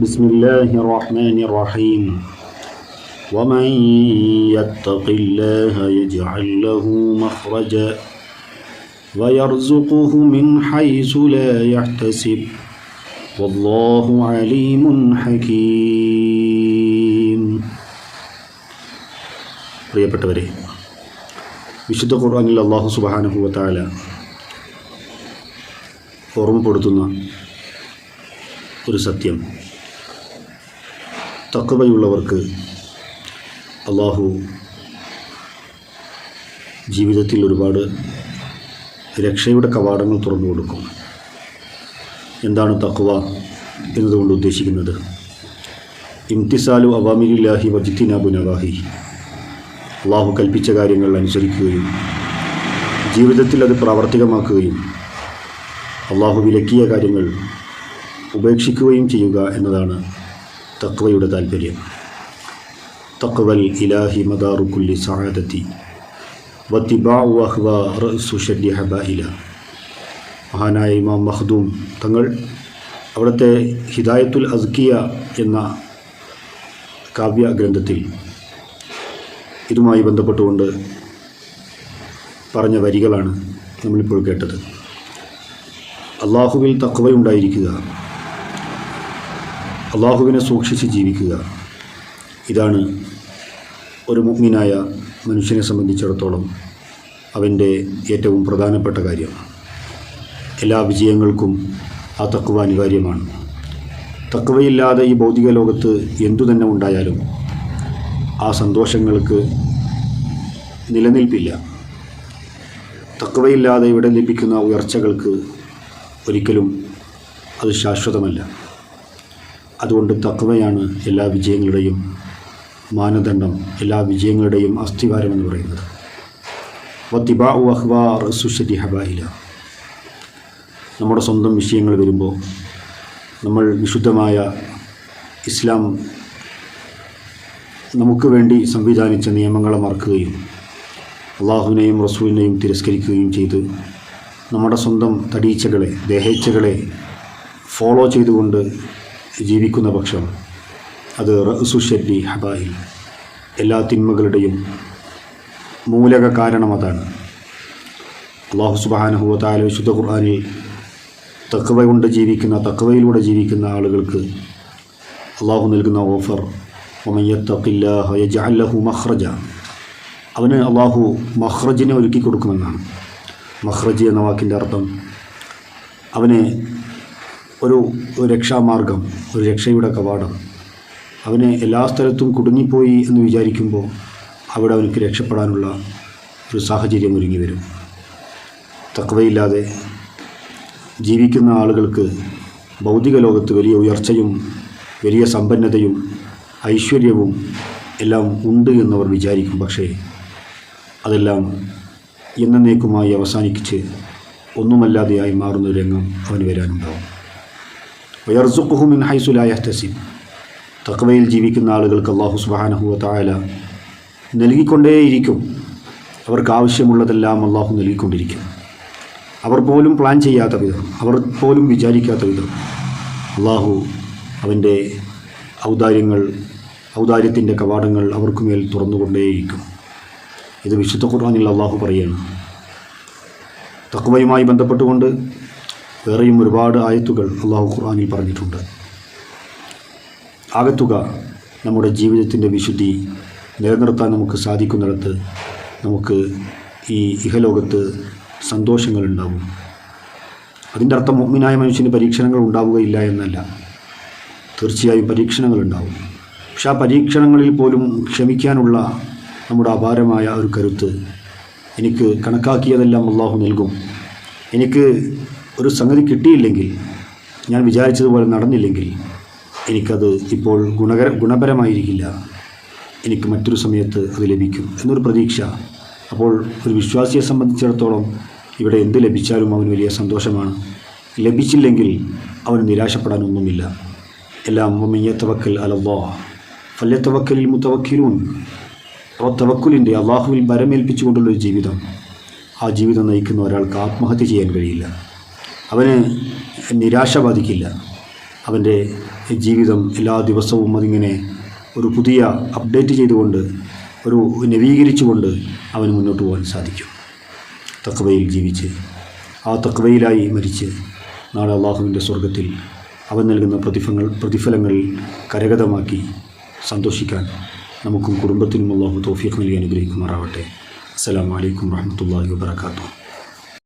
بسم الله الرحمن الرحيم ومن يتق الله يجعل له مخرجا ويرزقه من حيث لا يحتسب والله عليم حكيم പ്രിയപ്പെട്ടവരെ വിശുദ്ധ ഖുർആനിൽ അള്ളാഹു സുബാനുഭവത്താല ഓർമ്മപ്പെടുത്തുന്ന ഒരു സത്യം തക്കവയുള്ളവർക്ക് അള്ളാഹു ജീവിതത്തിൽ ഒരുപാട് രക്ഷയുടെ കവാടങ്ങൾ തുറന്നു കൊടുക്കും. എന്താണ് തക്വ എന്നതുകൊണ്ട് ഉദ്ദേശിക്കുന്നത്? ഇംതിസാലു അവാമിലില്ലാഹി വജിത്തിനാബു നവാഹി അള്ളാഹു കൽപ്പിച്ച കാര്യങ്ങൾ അനുസരിക്കുകയും ജീവിതത്തിൽ അത് പ്രാവർത്തികമാക്കുകയും അള്ളാഹു വിലക്കിയ കാര്യങ്ങൾ ഉപേക്ഷിക്കുകയും ചെയ്യുക എന്നതാണ് തക്വയുടെ താല്പര്യം. തക്വൽ ഇലാഹി മദാറുക്കുല്ലി സഹാദത്തി മഹാനായ ഇമാം മഹ്ദൂം തങ്ങൾ അവിടുത്തെ ഹിദായത്തുൽ അസ്കിയ എന്ന കാവ്യ ഗ്രന്ഥത്തിൽ ഇതുമായി ബന്ധപ്പെട്ടുകൊണ്ട് പറഞ്ഞ വരികളാണ് നമ്മളിപ്പോൾ കേട്ടത്. അള്ളാഹുവിൽ തക്കവയുണ്ടായിരിക്കുക അള്ളാഹുവിനെ സൂക്ഷിച്ച് ജീവിക്കുക. ഇതാണ് ഒരു മുഗ്മിനായ മനുഷ്യനെ സംബന്ധിച്ചിടത്തോളം അവന്റെ ഏറ്റവും പ്രധാനപ്പെട്ട കാര്യം. എല്ലാ വിജയങ്ങൾക്കും ആ തക്കുവ അനിവാര്യമാണ്. തക്കുവയില്ലാതെ ഈ ഭൗതിക ലോകത്ത് എന്തു തന്നെ ഉണ്ടായാലും ആ സന്തോഷങ്ങൾക്ക് നിലനിൽപ്പില്ല. തക്കവയില്ലാതെ ഇവിടെ ലഭിക്കുന്ന ഉയർച്ചകൾക്ക് ഒരിക്കലും അത് ശാശ്വതമല്ല. അതുകൊണ്ട് തക്കവയാണ് എല്ലാ വിജയങ്ങളുടെയും മാനദണ്ഡം എല്ലാ വിജയങ്ങളുടെയും അസ്ഥിവാരം എന്ന് പറയുന്നത്. നമ്മുടെ സ്വന്തം വിഷയങ്ങൾ വരുമ്പോൾ നമ്മൾ വിശുദ്ധമായ ഇസ്ലാം നമുക്ക് വേണ്ടി സംവിധാനിച്ച നിയമങ്ങളെ മറക്കുകയും അള്ളാഹുവിനെയും റസൂലിനെയും തിരസ്കരിക്കുകയും ചെയ്ത് നമ്മുടെ സ്വന്തം തടീച്ചകളെ ദേഹേച്ഛകളെ ഫോളോ ചെയ്തുകൊണ്ട് ജീവിക്കുന്ന പക്ഷം അത് റസുഷല്ലി ഹബായി എല്ലാ തിന്മകളുടെയും മൂലക കാരണം അതാണ്. അള്ളാഹു സുബാനഹുവ താല വിശുദ്ധ ഖുർആാനിൽ തക്കവ കൊണ്ട് ജീവിക്കുന്ന തക്കവയിലൂടെ ജീവിക്കുന്ന ആളുകൾക്ക് അള്ളാഹു നൽകുന്ന ഓഫർ ഒമയ്യത്തഖില്ലാഹു മഹ്റജ അവന് അള്ളാഹു മഹ്റജിനെ ഒരുക്കി കൊടുക്കുമെന്നാണ് മഹ്റജ് എന്ന വാക്കിന്റെ അർത്ഥം അവന് ഒരു രക്ഷാമാർഗം ഒരു രക്ഷയുടെ കവാടം. അവനെ എല്ലാ സ്ഥലത്തും കുടുങ്ങിപ്പോയി എന്ന് വിചാരിക്കുമ്പോൾ അവിടെ അവനക്ക് രക്ഷപ്പെടാനുള്ള ഒരു സാഹചര്യം ഒരുങ്ങി വരും. തക്കവയില്ലാതെ ജീവിക്കുന്ന ആളുകൾക്ക് ഭൗതിക ലോകത്ത് വലിയ ഉയർച്ചയും വലിയ സമ്പന്നതയും ഐശ്വര്യവും എല്ലാം ഉണ്ട് എന്നവർ വിചാരിക്കും. പക്ഷേ അതെല്ലാം എന്നേക്കുമായി അവസാനിച്ച് ഒന്നുമല്ലാതെയായി മാറുന്ന രംഗം അവന് വരാനുണ്ടാവും. വയർസുഖു മിൻ ഹൈസുലായ തസിം തക്വയിൽ ജീവിക്കുന്ന ആളുകൾക്ക് അള്ളാഹു സുബാനഹുവ തായാല നൽകിക്കൊണ്ടേയിരിക്കും. അവർക്ക് ആവശ്യമുള്ളതെല്ലാം അള്ളാഹു നൽകിക്കൊണ്ടിരിക്കും. അവർ പോലും പ്ലാൻ ചെയ്യാത്ത വിധം അവർ പോലും വിചാരിക്കാത്ത വിധം അള്ളാഹു അവന്റെ ഔദാര്യങ്ങൾ ഔദാര്യത്തിന്റെ കവാടങ്ങൾ അവർക്കുമേൽ തുറന്നുകൊണ്ടേയിരിക്കും. ഇത് വിശുദ്ധ ഖുർആാനിൽ അള്ളാഹു പറയുകയാണ് തക്വയുമായി ബന്ധപ്പെട്ടുകൊണ്ട് വേറെയും ഒരുപാട് ആയത്തുകൾ അള്ളാഹു ഖുർആാനിൽ പറഞ്ഞിട്ടുണ്ട്. ആകത്തുക നമ്മുടെ ജീവിതത്തിന്റെ വിശുദ്ധി നിലനിർത്താൻ നമുക്ക് സാധിക്കുന്നിടത്ത് നമുക്ക് ഈ ഇഹലോകത്ത് സന്തോഷങ്ങളുണ്ടാവും. അതിന്റെ അർത്ഥം മുഗ്മിനായ മനുഷ്യന് പരീക്ഷണങ്ങൾ ഉണ്ടാവുകയില്ല എന്നല്ല. തീർച്ചയായും പരീക്ഷണങ്ങളുണ്ടാവും. പക്ഷെ ആ പരീക്ഷണങ്ങളിൽ പോലും ക്ഷമിക്കാനുള്ള നമ്മുടെ അപാരമായ ഒരു കരുത്ത് എനിക്ക് കണക്കാക്കിയതെല്ലാം അള്ളാഹു നൽകും. എനിക്ക് ഒരു സംഗതി കിട്ടിയില്ലെങ്കിൽ ഞാൻ വിചാരിച്ചതുപോലെ നടന്നില്ലെങ്കിൽ എനിക്കത് ഇപ്പോൾ ഗുണകര ഗുണപരമായിരിക്കില്ല. എനിക്ക് മറ്റൊരു സമയത്ത് അത് ലഭിക്കും എന്നൊരു പ്രതീക്ഷ. അപ്പോൾ ഒരു വിശ്വാസിയെ സംബന്ധിച്ചിടത്തോളം ഇവിടെ എന്ത് ലഭിച്ചാലും അവന് വലിയ സന്തോഷമാണ്. ലഭിച്ചില്ലെങ്കിൽ അവന് നിരാശപ്പെടാനൊന്നുമില്ല. എല്ലാം മയ്യത്തവക്കൽ അലവാ ഫല്യത്തവക്കലിൽ മുത്തവക്കിലും അപ്പോൾ തവക്കുലിന്റെ അള്ളാഹുവിൽ ബരമേൽപ്പിച്ചുകൊണ്ടുള്ളൊരു ജീവിതം. ആ ജീവിതം നയിക്കുന്ന ഒരാൾക്ക് ആത്മഹത്യ ചെയ്യാൻ കഴിയില്ല. അവന് നിരാശ ബാധിക്കില്ല. അവന്റെ ജീവിതം എല്ലാ ദിവസവും അതിങ്ങനെ ഒരു പുതിയ അപ്ഡേറ്റ് ചെയ്തുകൊണ്ട് ഒരു നവീകരിച്ചുകൊണ്ട് അവന് മുന്നോട്ട് പോകാൻ സാധിക്കും. തക്വയിൽ ജീവിച്ച് ആ തക്വയിലായി മരിച്ച് നാളെ അള്ളാഹുവിന്റെ സ്വർഗത്തിൽ അവൻ നൽകുന്ന പ്രതിഫലങ്ങൾ പ്രതിഫലങ്ങൾ കരഗതമാക്കി സന്തോഷിക്കാൻ നമുക്കും കുടുംബത്തിനും അള്ളാഹു തോഫീഖ് നൽകി അനുഗ്രഹിക്കുമാറാവട്ടെ. അസ്സലാമു അലൈക്കും വറഹ്മത്തുള്ളാഹി വബറകാതുഹു.